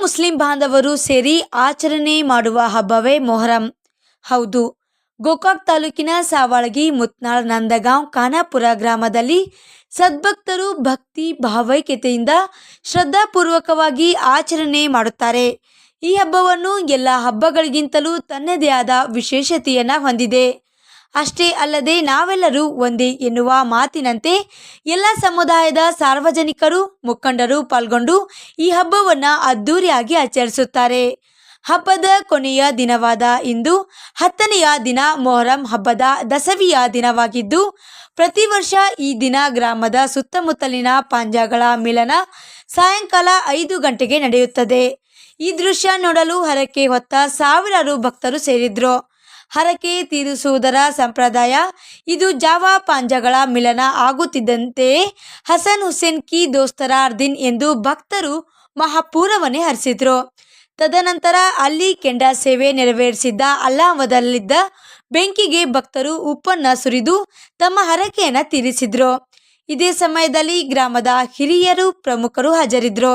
Muslim ಬಾಂಧವರು ಸೇರಿ ಆಚರಣೆ ಮಾಡುವ ಹಬ್ಬವೇ ಮೊಹರಂ. ಹೌದು, ಗೋಕಾಕ್ ತಾಲೂಕಿನ ಸಾವಳಗಿ, ಮುತ್ನಾಳ್, ನಂದಗಾಂವ್, ಖಾನಾಪುರ ಗ್ರಾಮದಲ್ಲಿ ಸದ್ಭಕ್ತರು ಭಕ್ತಿ ಭಾವೈಕ್ಯತೆಯಿಂದ ಶ್ರದ್ಧಾಪೂರ್ವಕವಾಗಿ ಆಚರಣೆ ಮಾಡುತ್ತಾರೆ. ಈ ಹಬ್ಬವನ್ನು ಎಲ್ಲ ಹಬ್ಬಗಳಿಗಿಂತಲೂ ತನ್ನದೇ ಆದ ವಿಶೇಷತೆಯನ್ನು ಹೊಂದಿದೆ. ಅಷ್ಟೇ ಅಲ್ಲದೆ ನಾವೆಲ್ಲರೂ ಒಂದೇ ಎನ್ನುವ ಮಾತಿನಂತೆ ಎಲ್ಲ ಸಮುದಾಯದ ಸಾರ್ವಜನಿಕರು, ಮುಖಂಡರು ಪಾಲ್ಗೊಂಡು ಈ ಹಬ್ಬವನ್ನು ಅದ್ಧೂರಿಯಾಗಿ ಆಚರಿಸುತ್ತಾರೆ. ಹಬ್ಬದ ಕೊನೆಯ ದಿನವಾದ ಇಂದು ಹತ್ತನೆಯ ದಿನ ಮೊಹರಂ ಹಬ್ಬದ ದಸವಿಯ ದಿನವಾಗಿದ್ದು, ಪ್ರತಿ ವರ್ಷ ಈ ದಿನ ಗ್ರಾಮದ ಸುತ್ತಮುತ್ತಲಿನ ಪಾಂಜಾಗಳ ಮಿಲನ ಸಾಯಂಕಾಲ ಐದು ಗಂಟೆಗೆ ನಡೆಯುತ್ತದೆ. ಈ ದೃಶ್ಯ ನೋಡಲು ಹರಕೆ ಹೊತ್ತ ಸಾವಿರಾರು ಭಕ್ತರು ಸೇರಿದ್ರು. ಹರಕೆ ತೀರಿಸುವುದರ ಸಂಪ್ರದಾಯ. ಇದು ಜಾವಾ ಪಾಂಜಗಳ ಮಿಲನ ಆಗುತ್ತಿದ್ದಂತೆಯೇ ಹಸನ್ ಹುಸೇನ್ ಕಿ ದೋಸ್ತರ ದಿನ್ ಎಂದು ಭಕ್ತರು ಮಹಾಪೂರವನ್ನೇ ಹರಿಸಿದ್ರು. ತದನಂತರ ಅಲ್ಲಿ ಕೆಂಡ ಸೇವೆ ನೆರವೇರಿಸಿದ್ದ ಅಲ್ಲಾಮದಲ್ಲಿದ್ದ ಬೆಂಕಿಗೆ ಭಕ್ತರು ಉಪ್ಪನ್ನು ಸುರಿದು ತಮ್ಮ ಹರಕೆಯನ್ನು ತೀರಿಸಿದ್ರು. ಇದೇ ಸಮಯದಲ್ಲಿ ಗ್ರಾಮದ ಹಿರಿಯರು ಪ್ರಮುಖರು ಹಾಜರಿದ್ದರು